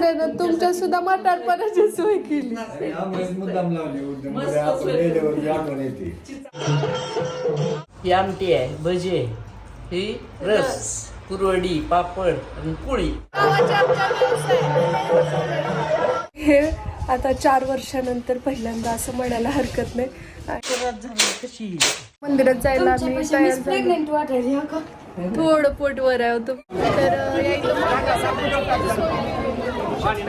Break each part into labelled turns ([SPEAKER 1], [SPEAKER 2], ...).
[SPEAKER 1] सासऱ्यानं तुमच्या सुद्धा म्हातारपणाची सोय केली.
[SPEAKER 2] मुद्दाम लावली म्हणजे आपण गेल्यावर बी आठवण येते.
[SPEAKER 3] ही आमटी आहे भजी आहे. ही रस कुरवडी पापड आणि पोळी.
[SPEAKER 1] हे आता चार वर्षानंतर पहिल्यांदा असं म्हणायला हरकत नाही.
[SPEAKER 3] कशी?
[SPEAKER 1] मंदिरात जायला.
[SPEAKER 4] प्रेग्नेंट वाटायची हा
[SPEAKER 1] थोडं पोट वर आहे होतं तर हाय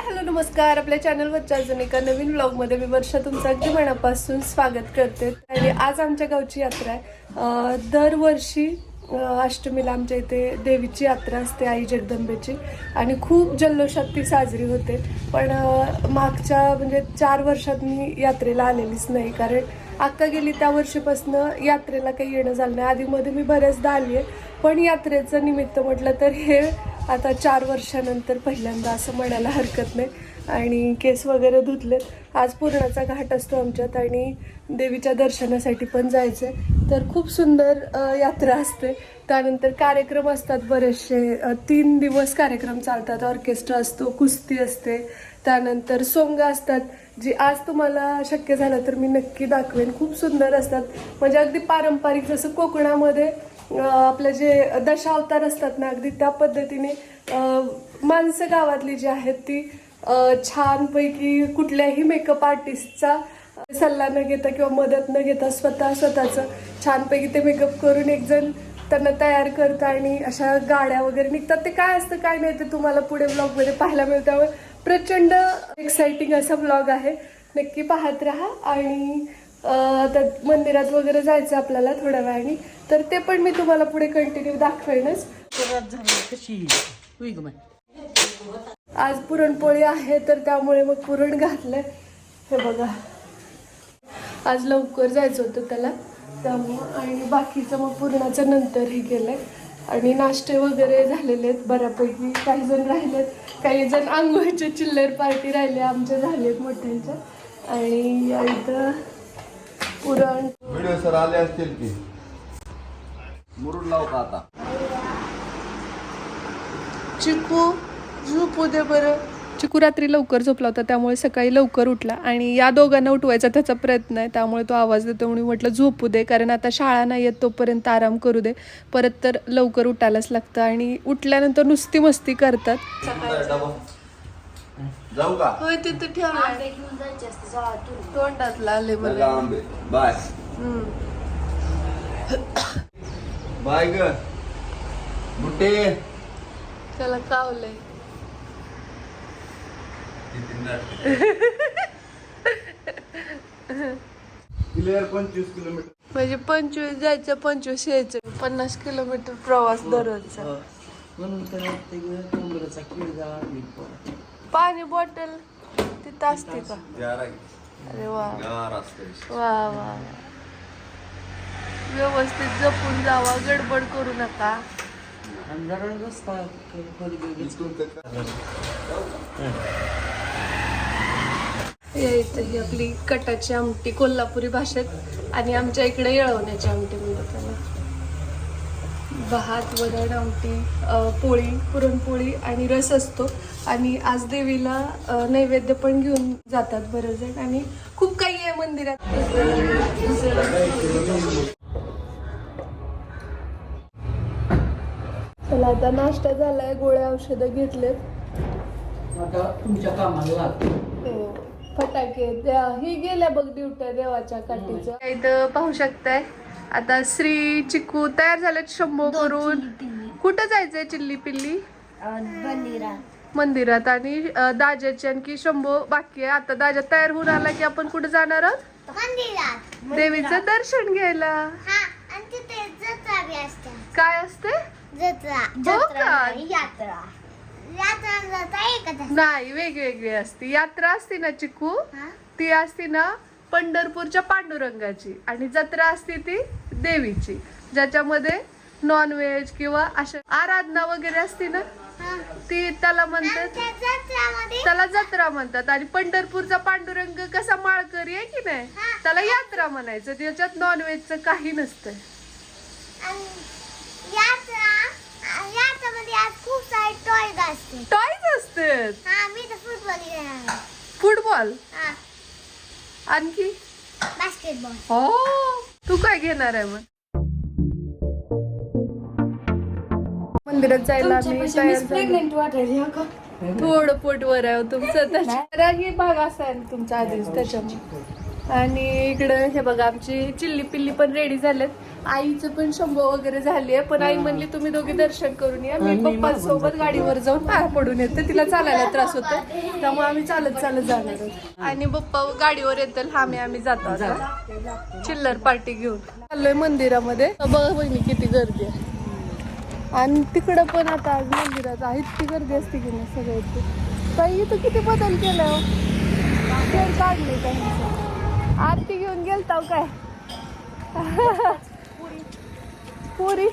[SPEAKER 1] हॅलो नमस्कार. आपल्या चॅनलवरच्या अजून एका नवीन ब्लॉगमध्ये मी वर्षा तुमचं अगदी मनापासून स्वागत करते. आणि आज आमच्या गावची यात्रा आहे. दरवर्षी अष्टमीला आमच्या इथे देवीची यात्रा असते आई जगदंबेची. आणि खूप जल्लोषात ती साजरी होते. पण मागच्या म्हणजे चार वर्षात मी यात्रेला आलेलीच नाही. कारण आत्ता गेली त्या वर्षीपासनं यात्रेला काही येणं झालं नाही. आधीमध्ये मी बऱ्याचदा आली आहे पण यात्रेचं निमित्त म्हटलं तर हे आता चार वर्षानंतर पहिल्यांदा असं म्हणायला हरकत नाही. आणि केस वगैरे धुतलेत. आज पूर्णाचा घाट असतो आमच्यात आणि देवीच्या दर्शनासाठी पण जायचं आहे तर खूप सुंदर यात्रा असते. त्यानंतर कार्यक्रम असतात बरेचसे. तीन दिवस कार्यक्रम चालतात. ऑर्केस्ट्रा असतो कुस्ती असते. त्यानंतर सोंग असतात जी आज तुम्हाला शक्य झालं तर मी नक्की दाखवेन. खूप सुंदर असतात. म्हणजे अगदी पारंपरिक जसं कोकणामध्ये आपलं जे दशावतार असतात ना अगदी त्या पद्धतीने माणसं गावातली जी आहेत ती छानपैकी कुठल्याही मेकअप आर्टिस्टचा सल्ला न घेता किंवा मदत न घेता स्वतः स्वतःचं छानपैकी ते मेकअप करून एकजण त्यांना तयार करतं आणि अशा गाड्या वगैरे निघतात. ते काय असतं काय नाही ते तुम्हाला पुढे ब्लॉगमध्ये पाहायला मिळतं. त्यामुळे प्रचंड एक्साइटिंग असा ब्लॉग आहे. नक्की पाहत राहा आणि त्यात मंदिरात वगैरे जायचं आपल्याला थोड्या वेळाने तर ते पण मी तुम्हाला पुढे कंटिन्यू दाखवेनच.
[SPEAKER 3] झाली कशी?
[SPEAKER 1] आज पुरणपोळी आहे तर त्यामुळे मग पुरण घातलंय. हे बघा. आज लवकर जायचं होतं त्याला. त्यामुळं आणि बाकीचं मग पुरणाचं नंतर हे केलंय. आणि नाश्ते वगैरे झालेले आहेत बऱ्यापैकी. काही जण राहिलेत. काही जण आंघोळीचे चिल्लर पार्टी राहिले आमच्या झालेत मोठ्यांच्या. आणि इथं पुरण
[SPEAKER 2] व्हिडिओ सर आले असतील की? मुरुड लाव का आता?
[SPEAKER 1] चिकू झोपू दे बरं. चिकू रात्री लवकर झोपला होता त्यामुळे सकाळी लवकर उठला. आणि या दोघांना उठवायचा त्याचा प्रयत्न आहे त्यामुळे तो आवाज देतो. म्हणून म्हटलं झोपू दे कारण आता शाळा नाही येत तोपर्यंत आराम करू दे. परत तर लवकर उठायलाच लागतं. आणि उठल्यानंतर नुसती मस्ती करतात.
[SPEAKER 2] जाऊ का?
[SPEAKER 1] होय तिथे ठेवला आले
[SPEAKER 2] चला
[SPEAKER 1] मला
[SPEAKER 2] आंबे. बाय. बाय ग. बुट्टे.
[SPEAKER 1] त्याला कावलंय.
[SPEAKER 2] पंचवीस किलोमीटर.
[SPEAKER 1] म्हणजे पंचवीस जायचं पंचवीस यायचं. पन्नास किलोमीटर प्रवास दररोजचा.
[SPEAKER 3] म्हणून तर डोंगराचा खीळ जावा
[SPEAKER 1] पाणी बॉटल तिथं असते का? अरे वा.
[SPEAKER 2] गार असतं
[SPEAKER 1] वा वा व्यवस्थित जपून जावा गडबड करू नका.
[SPEAKER 3] रस्ता
[SPEAKER 1] या इथं ही आपली कटाची आमटी कोल्हापुरी भाषेत. आणि आमच्या इकडे येळवण्याची आमटी म्हणतात त्याला. भात वरण आमटी पोळी पुरणपोळी आणि रस असतो. आणि आज देवीला नैवेद्य पण घेऊन जातात बरेच जण आणि खूप काही आहे मंदिरात. चला आता नाश्ता झालाय. गोळ्या औषधं घेतलेत.
[SPEAKER 3] आता तुमच्या कामाला
[SPEAKER 1] हो. फटाके त्या ही गेल्या बघ ड्युट्या देवाच्या काठीच्या इथं पाहू शकताय. आता श्री चिकू तयार झालेत शंभो करून. कुठं जायचंय चिल्ली पिल्ली? मंदिरात. आणि दाजाची आणखी शंभो बाकी आहे. आता दाजा तयार होऊन आला की आपण कुठं जाणार आहोत?
[SPEAKER 4] मंदिरात
[SPEAKER 1] देवीचं दर्शन घ्यायला.
[SPEAKER 4] हा आणि तिथे जत्रा बी असते.
[SPEAKER 1] काय असते?
[SPEAKER 4] जत्रा.
[SPEAKER 1] हो
[SPEAKER 4] जत्रा
[SPEAKER 1] का?
[SPEAKER 4] यात्रा एकच असते
[SPEAKER 1] नाही वेगवेगळी असते यात्रा असते ना चिकू? ती असती ना पंढरपूरच्या पांडुरंगाची आणि जत्रा असते ती देवीची ज्याच्यामध्ये नॉनव्हेज किंवा अशा आराधना वगैरे असते ना. ती त्याला म्हणतात त्याला जत्रा म्हणतात आणि पंढरपूरचा पांडुरंग कसा माळकरी आहे की नाही. त्याला यात्रा म्हणायचं त्याच्यात नॉनव्हेजचं काही नसतंय
[SPEAKER 4] आज खूप सारे टॉयज असते
[SPEAKER 1] टॉयज असतात
[SPEAKER 4] हा मी तर फुटबॉल खेळणार आहे.
[SPEAKER 1] फुटबॉल
[SPEAKER 4] हा.
[SPEAKER 1] आणखी?
[SPEAKER 4] बास्केटबॉल
[SPEAKER 1] हो. तू काय घेणार आहे मग? मंदिरात जायला आम्ही तयार झालो. थोडं पोटवर आहे हो तुमचं. त्याच्या ही भाग असा आहे तुमचा आधीच त्याच्यामुळे आणि इकडं हे बघा आमची चिल्ली पिल्ली पण रेडी झालेत. आईचं पण शंभो वगैरे झाली आहे पण आई म्हणली तुम्ही दोघे दर्शन करून या. मी पप्पांसोबत गाडीवर जाऊन पाया पडून येते. तिला चालायला त्रास होतो. त्यामुळे आम्ही चालत चालत जाणार आहोत. आणि पप्पा गाडीवर येतील. आम्ही आम्ही जातो चिल्लर पार्टी घेऊन. चाललोय मंदिरामध्ये. बघा बहिणी किती गर्दी आहे. आणि तिकडं पण आता आज मंदिरात आहे. इतकी गर्दी असते की नाही सगळ्या इथे ताई इथं किती बदल केलाय हो. काढले काय आरती घेऊन गेलताव काय? पुरी.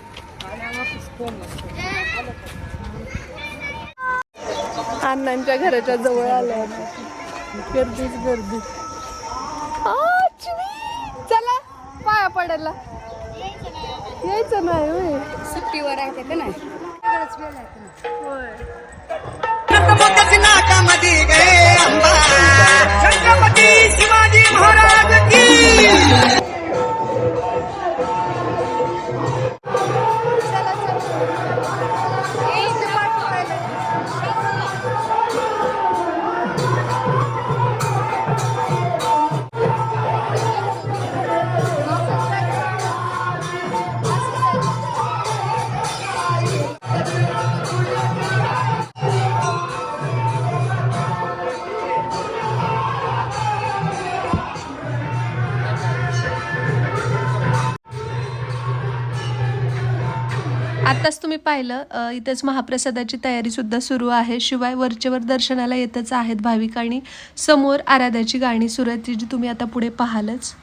[SPEAKER 1] अण्णांच्या घराच्या जवळ आलं गर्दीच गर्दी! चला पाया पडायला. यायचं नाही होय.
[SPEAKER 4] सुट्टीवर आहे का नाही?
[SPEAKER 1] होय. आताच तुम्ही पाहिलं इथेच महाप्रसादाची तयारी सुद्धा सुरू आहे. शिवाय वरचेवर दर्शनाला येतच आहेत भाविक आणि समोर आराध्याची गाणी सुरू आहेत जी तुम्ही आता पुढे पाहालच.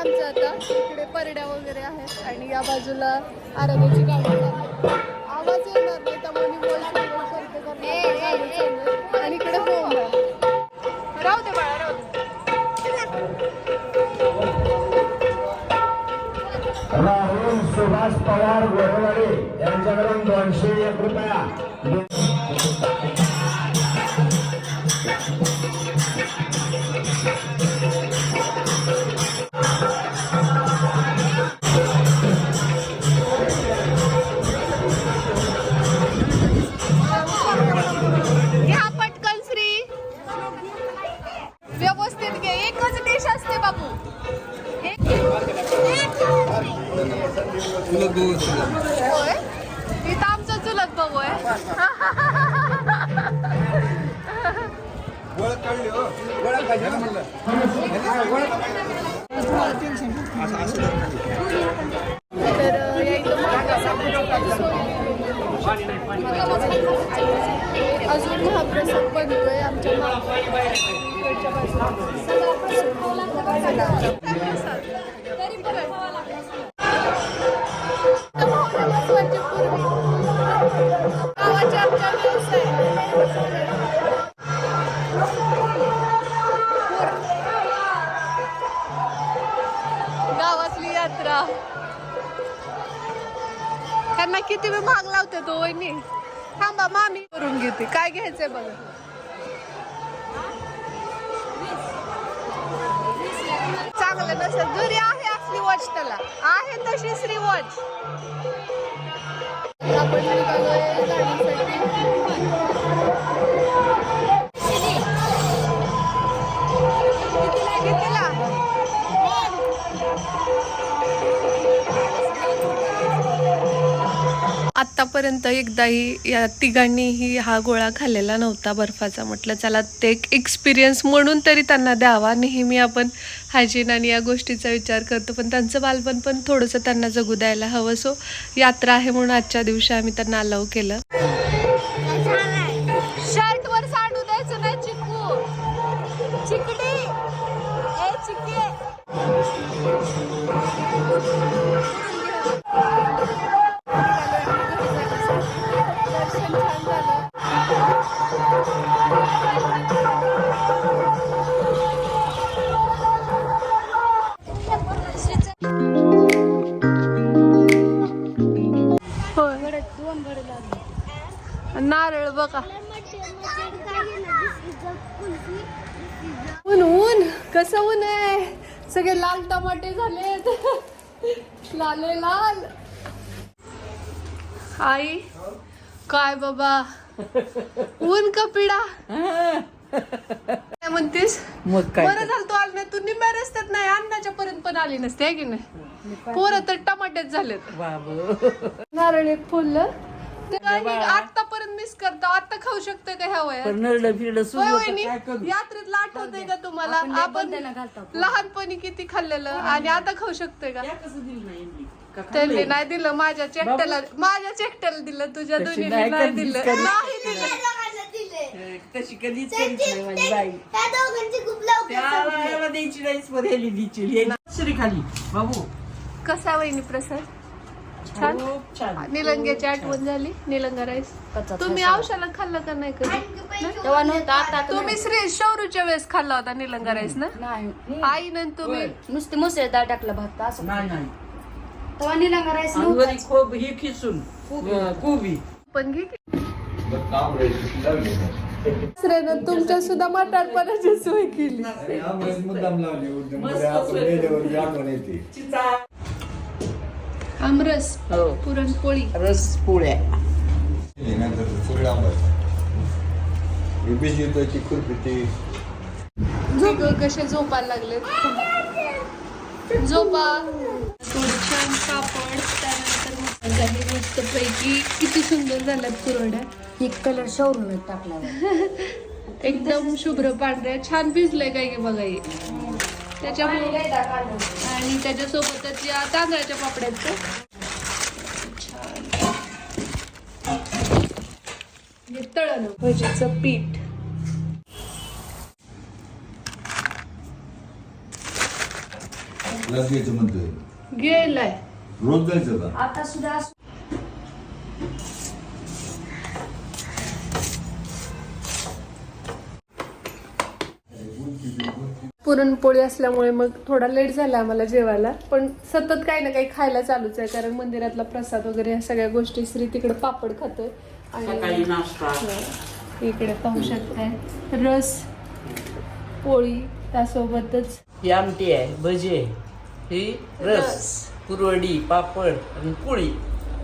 [SPEAKER 1] आमचं आता इकडे परड्या वगैरे आहेत आणि या बाजूला आराध्याची गाडी. आवाज येणार नाही त्यामुळे करते आहे. आणि इकडे होम आहे राहू दे बाळा राहू दे
[SPEAKER 5] राहुल सुभाष पवार गोरेवाडे
[SPEAKER 1] त्यांना किती वेळ माग लावते तो वहिनी? थांबा मामी करून घेते. काय घ्यायचंय बघा. लागलं नसेल जरी आहे असली वॉच त्याला. आहे तशी श्री वॉच आपण आत्तापर्यंत एकदाही या तिघांनीही हा गोळा खाल्लेला नव्हता बर्फाचा. म्हटलं चला ते एक एक्सपिरियन्स म्हणून तरी त्यांना द्यावा. नेहमी आपण हायजीन आणि या गोष्टीचा विचार करतो. पण त्यांचं बालपण पण थोडंसं त्यांना जगू द्यायला हवं. सो यात्रा आहे म्हणून आजच्या दिवशी आम्ही त्यांना अलाव केलं. लाल टमाटे झालेत. लाले लाल. आई काय बाबा? ऊन का पिढा काय म्हणतीस?
[SPEAKER 3] मग काय
[SPEAKER 1] बरं झालं तू आली नाही तू निम्या रस्त्यात नाही अन्नाच्या पर्यंत पण आली नसते आहे की नाही? पोरं तर टमाटेच झालेत.
[SPEAKER 3] बाबू.
[SPEAKER 1] नारळ एक फुललं. आतापर्यंत मिस करतो. आता खाऊ शकतोय का ह्या वयात?
[SPEAKER 3] पण नरडं फिरडं
[SPEAKER 1] होय
[SPEAKER 3] सुरू
[SPEAKER 1] वहिनी
[SPEAKER 3] काय करू?
[SPEAKER 1] यात्रेतला आठवतंय का तुम्हाला? आपण लहानपणी किती खाल्लेलं आणि आता खाऊ शकतोय का?
[SPEAKER 3] त्या कसं दिलं नाही यांनी? का
[SPEAKER 1] त्यांनी
[SPEAKER 3] खाल्लंय?
[SPEAKER 1] नाही दिलं माझ्या चेकट्याला माझ्या चेकट्याला दिलं तुझ्या
[SPEAKER 3] तशी
[SPEAKER 1] दोन्ही
[SPEAKER 3] नाही
[SPEAKER 1] नाही
[SPEAKER 3] कधीच
[SPEAKER 1] दिलं. नाही दिलं.
[SPEAKER 3] अं, तशी कधीच करीत नाही माझी बाई.
[SPEAKER 4] त्या दोघांची खूप लवकर
[SPEAKER 3] त्याला याला द्यायची नाहीच पण ह्याली द्यायची यायची श्री खाली बाबू.
[SPEAKER 1] कसा वहिनी प्रसाद? छान.
[SPEAKER 3] खूप छान.
[SPEAKER 1] निलंग्याची आठवण झाली निलंगा राईस. तुम्ही औषधाला खाल्लं का नाही कधी?
[SPEAKER 6] तेव्हा नव्हता आता
[SPEAKER 1] तुम्ही श्री शौरूच्या वेळेस खाल्ला होता निलंगा राईस ना?
[SPEAKER 6] नाही
[SPEAKER 1] आई न तुम्ही?
[SPEAKER 6] नुसते मुसळे डाळ टाकलं भात असं
[SPEAKER 3] नाही नाही.
[SPEAKER 6] तेव्हा निलंगा राईस
[SPEAKER 3] आणि वरी खूप हे खिसून कोबी
[SPEAKER 1] पण घे की. दुसऱ्यानं तुमच्या सुद्धा म्हातारपणाची सोय केली.
[SPEAKER 2] मुद्दाम लावली
[SPEAKER 3] मस्त
[SPEAKER 2] आपण
[SPEAKER 3] सोय.
[SPEAKER 2] गेल्यावर आठवण येते.
[SPEAKER 3] चिचा.
[SPEAKER 1] आमरस
[SPEAKER 3] हो.
[SPEAKER 1] पुरणपोळी.
[SPEAKER 3] रस पोळ्या
[SPEAKER 1] झोप कसे झोपायला लागले? झोपा. छान पापड त्यानंतर मसाला मस्त पैकी किती सुंदर झाल्यात कुरड्या.
[SPEAKER 6] ही कलर शोरून टाकला.
[SPEAKER 1] एकदम शुभ्र पांढऱ्या छान भिजलंय काय की बघा हे त्याच्यामुळे आणि त्याच्यासोबतच या तांदळाच्या पापड्याचं. छान. हे तळण भजीचं पीठ.
[SPEAKER 2] लस घ्यायचं म्हणतोय.
[SPEAKER 1] गेलाय.
[SPEAKER 2] रोज जायचं का?
[SPEAKER 6] आता सुद्धा
[SPEAKER 1] पुरणपोळी असल्यामुळे मग थोडा लेट झाला आम्हाला जेवायला. पण सतत काही ना काही खायला चालूच आहे कारण मंदिरातला प्रसाद वगैरे ह्या सगळ्या गोष्टी श्री तिकडे पापड खातोय.
[SPEAKER 3] सकाळी
[SPEAKER 1] आणि
[SPEAKER 3] नाश्ता
[SPEAKER 1] इकडे पाहू शकताय. रस पोळी त्यासोबतच
[SPEAKER 3] ही आमटी आहे भजी आहे. ही रस कुरवडी पापड आणि पोळी.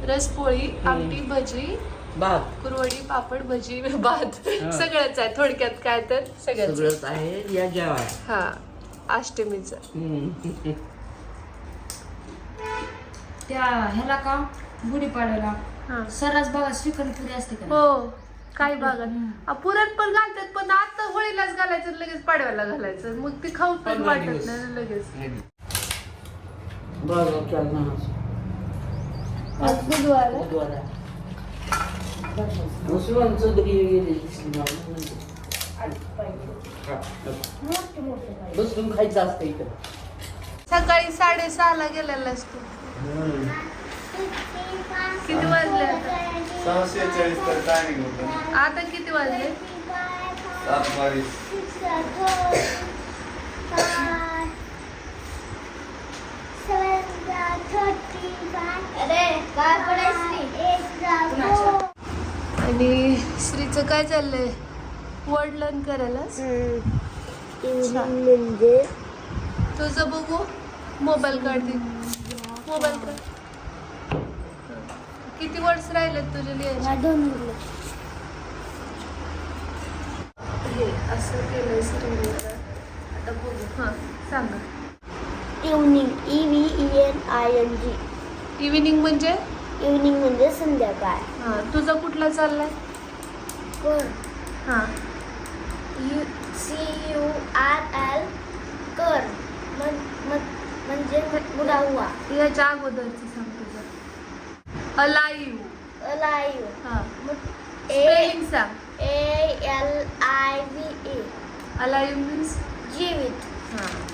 [SPEAKER 1] रस पोळी आमटी भजी
[SPEAKER 3] भात.
[SPEAKER 1] कुरवडी पापड भजी भात. सगळंच आहे. थोडक्यात काय तर सगळंच.
[SPEAKER 3] सगळंच आहे. या जेवाय.
[SPEAKER 1] हा. अष्टमीचं.
[SPEAKER 6] त्या ह्याला का? गुढीपाड्याला
[SPEAKER 1] हा.
[SPEAKER 6] सर्रास बघा श्रीखंड पुरी असते का?
[SPEAKER 1] हो. काही भागात आ, पुरण पण घालतात पण आता होळीलाच घालायचं आणि लगेच पाडव्याला घालायचं. मग ती खाऊ पण
[SPEAKER 3] पंधरा
[SPEAKER 1] वाटत
[SPEAKER 3] दिवस.
[SPEAKER 1] नाही लगेच. आज बुधवार आहे.
[SPEAKER 3] बसून खायचं असतं इकडं
[SPEAKER 1] सकाळी साडेसहा ला गेलेला असतो. किती वाजले आता?
[SPEAKER 2] सहाशे चाळीस तर टायमिंग होतं.
[SPEAKER 1] आता किती वाजले?
[SPEAKER 2] सात बावीस
[SPEAKER 4] अरे काय पडायचं
[SPEAKER 1] आणि श्रीचं काय चाललंय? वडलन करायला
[SPEAKER 4] म्हणजे?
[SPEAKER 1] तुझं बघू? मोबाईल काढते मोबाईल काढ. किती वर्ष राहिलेत तुझे लिहायचे?
[SPEAKER 4] दोन
[SPEAKER 1] हे असं केलंय तर. आता बघू. हां सांगा
[SPEAKER 4] evening E V E N I N G
[SPEAKER 1] evening म्हणजे?
[SPEAKER 4] इव्हनिंग म्हणजे संध्याकाळ.
[SPEAKER 1] हां तुझा कुठला चाललाय?
[SPEAKER 4] कर
[SPEAKER 1] हां.
[SPEAKER 4] U C U R L कर. म्हण- म्हण- म्हणजे बुडा हुआ
[SPEAKER 1] ह्याच्या अगोदरचं सांग तुझं. अलाईव्ह
[SPEAKER 4] अलाइव
[SPEAKER 1] हां. स्पेलिंग सांग.
[SPEAKER 4] A L I V E.
[SPEAKER 1] Alive means?
[SPEAKER 4] जीवित.
[SPEAKER 1] हां.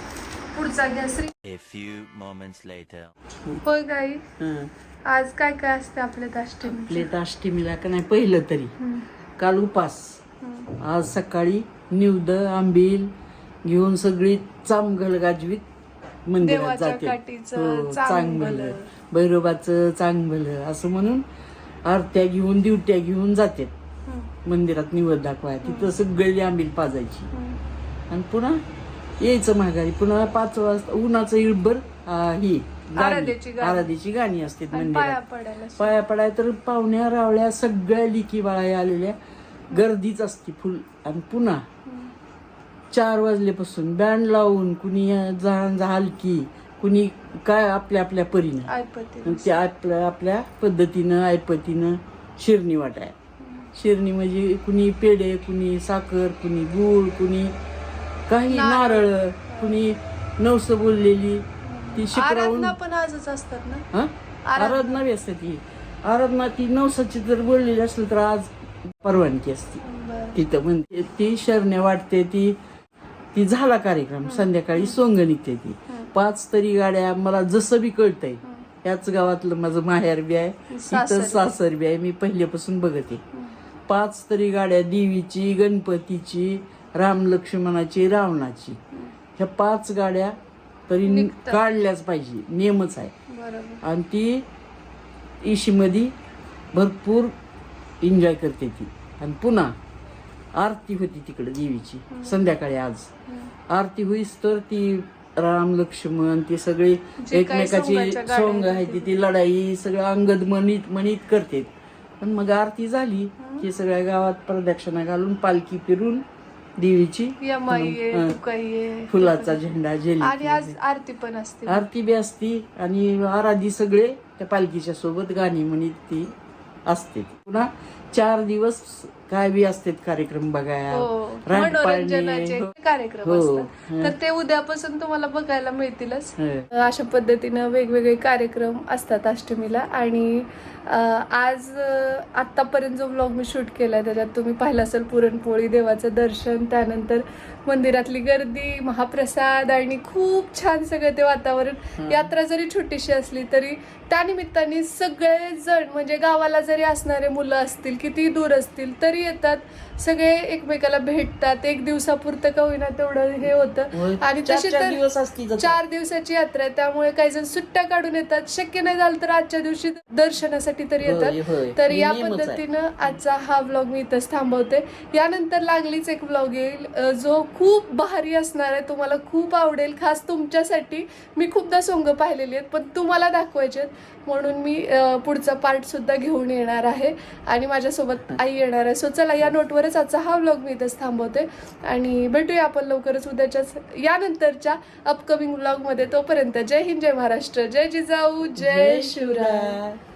[SPEAKER 1] पुढचा घ्या Shri
[SPEAKER 7] A few moments later.
[SPEAKER 1] होय गाई.
[SPEAKER 3] हं.
[SPEAKER 1] आज काय काय असते आपल्या दाष्टीमध्ये
[SPEAKER 3] प्लेट अष्टमीला का नाही पहिलं तरी. काल उपास. आज सकाळी निवद आंबील घेऊन सगळी चांगल गाजवीत मंदिरात
[SPEAKER 1] देवाच्या
[SPEAKER 3] जाते.
[SPEAKER 1] काठीचं
[SPEAKER 3] हो,
[SPEAKER 1] चांगलं.
[SPEAKER 3] चांगलं भैरोबाचं चांगलं असं म्हणून आरत्या घेऊन दिवट्या घेऊन जाते. मंदिरात निवड दाखवाय तिथं सगळी आंबील पाजायची. आणि पुन्हा यायचं माघारी पुन्हा पाच वाजता उन्हाचं इळभर आ, ही गाणी,
[SPEAKER 1] आराध्याची गाणी. आणि पाया
[SPEAKER 3] मंदिरात
[SPEAKER 1] पडायला
[SPEAKER 3] पाया पडाय तर पाहुण्या रावळ्या सगळ्या लिकी बाळा आलेल्या. गर्दीच असते फुल. आणि पुन्हा चार वाजल्यापासून बँड लावून कुणी जहान हलकी कुणी काय आपल्या आपल्या परीनं. ते आपल्या आपल्या पद्धतीनं ऐपतीनं शिरणी वाटाय. शिरणी म्हणजे कुणी पेढे कुणी साखर कुणी गूळ कुणी काही नारळ. कुणी नवस बोललेली ती शिकरावून
[SPEAKER 1] आराधना पण आजच असतात ना?
[SPEAKER 3] हा? आराधना. बी असते ती. आराधना ती नवसाची जर बोललेली असेल तर आज परवानगी असते.
[SPEAKER 1] बरं.
[SPEAKER 3] तिथं म्हणते ती शरण्या वाटते ती ती झाला कार्यक्रम. संध्याकाळी सोंग निघते ती. पाच तरी गाड्या मला जसं बी कळतंय याच गावातलं माझं माहेर बी आहे
[SPEAKER 1] सासर
[SPEAKER 3] तिथं सासर बी आहे मी पहिल्यापासून बघते. पाच तरी गाड्या देवीची गणपतीची राम लक्ष्मणाची रावणाची. ह्या पाच गाड्या तरी काढल्याच पाहिजे. नियमच आहे.
[SPEAKER 1] बरोबर.
[SPEAKER 3] आणि ती इशीमध्ये भरपूर एन्जॉय करते ती. आणि पुन्हा आरती होती तिकडे देवीची. संध्याकाळी आज. आरती होईस तर ती राम लक्ष्मण ती सगळी
[SPEAKER 1] जे काही
[SPEAKER 3] एकमेकाची
[SPEAKER 1] सोंगाच्या गाड्या
[SPEAKER 3] सोंग आहे ती ती लढाई सगळं अंगद मनीत मनीत करते. पण मग आरती झाली. की सगळ्या गावात प्रदक्षिणा घालून पालखी फिरून देवीची. फुलाचा झेंडा जेली
[SPEAKER 1] आणि आज आरती पण असते.
[SPEAKER 3] आरती बी असती आणि आराधी सगळे त्या पालखीच्या सोबत गाणी म्हणीत ती असते. पुन्हा चार दिवस काय बी असतात कार्यक्रम बघायला.
[SPEAKER 1] हो मनोरंजनाचे
[SPEAKER 3] हो.
[SPEAKER 1] कार्यक्रम
[SPEAKER 3] हो.
[SPEAKER 1] असतात. तर ते उद्यापासून तुम्हाला बघायला मिळतीलच. अशा पद्धतीनं वेगवेगळे कार्यक्रम असतात अष्टमीला आणि आज आत्तापर्यंत जो व्लॉग मी शूट केलाय त्याच्यात तुम्ही पाहिलं असेल पुरणपोळी देवाचं दर्शन त्यानंतर मंदिरातली गर्दी महाप्रसाद आणि खूप छान सगळं ते वातावरण. यात्रा जरी छोटीशी असली तरी त्यानिमित्ताने सगळे जण म्हणजे गावाला जरी असणारे मुलं असतील किती दूर असतील तरी येतात. सगळे एकमेकाला भेटतात एक दिवसापुरतं का होईना तेवढं हे. होतं आणि तशी
[SPEAKER 3] चार
[SPEAKER 1] तर. चार दिवसाची यात्रा आहे त्यामुळे काही जण सुट्ट्या काढून येतात शक्य नाही झालं तर आजच्या दिवशी दर्शनासाठी तरी. येतात तर या. पद्धतीनं आजचा हा व्लॉग मी इथंच थांबवते यानंतर लागलीच एक व्लॉग येईल जो खूप भारी असणार आहे तुम्हाला खूप आवडेल खास तुमच्यासाठी मी खूपदा सोंग पाहिलेली आहेत पण तुम्हाला दाखवायचे आहेत म्हणून मी पुढचा पार्ट सुद्धा घेऊन येणार आहे. आणि माझ्यासोबत आई येणार आहे. सो चला या नोटवरच आजचा हा व्लॉग मी इथंच थांबवते. आणि भेटूया आपण लवकरच उद्याच्याच यानंतरच्या अपकमिंग व्लॉगमध्ये तोपर्यंत जय हिंद जय महाराष्ट्र. जय जिजाऊ जय शिवराय.